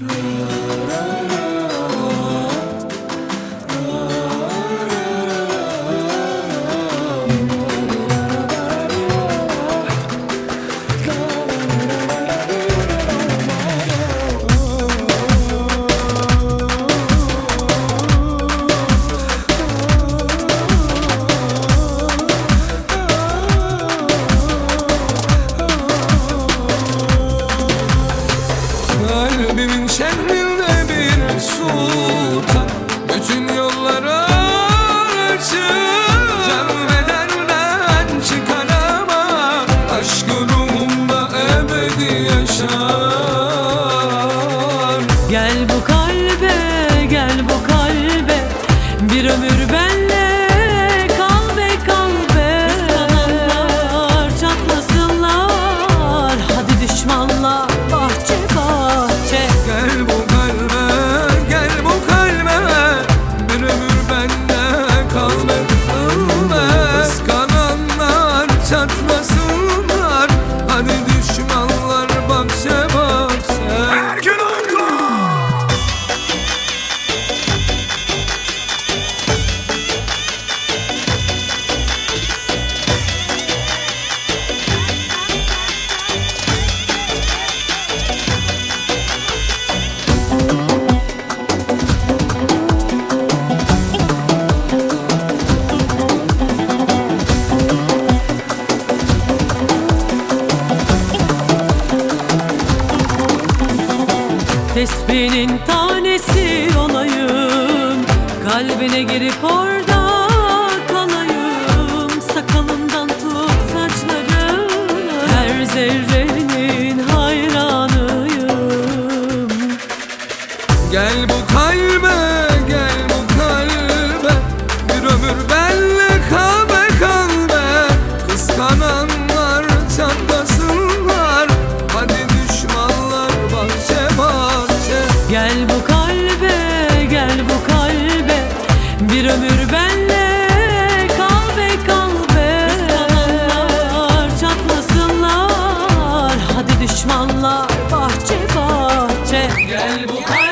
Na, na, na, na. my Tesbihinin tanesi olayım. Kalbine girip orada Bir ömür benle kal be kal be. Kıskananlar çatlasınlar Hadi düşmanlar bahçe bahçe. Gel bu kal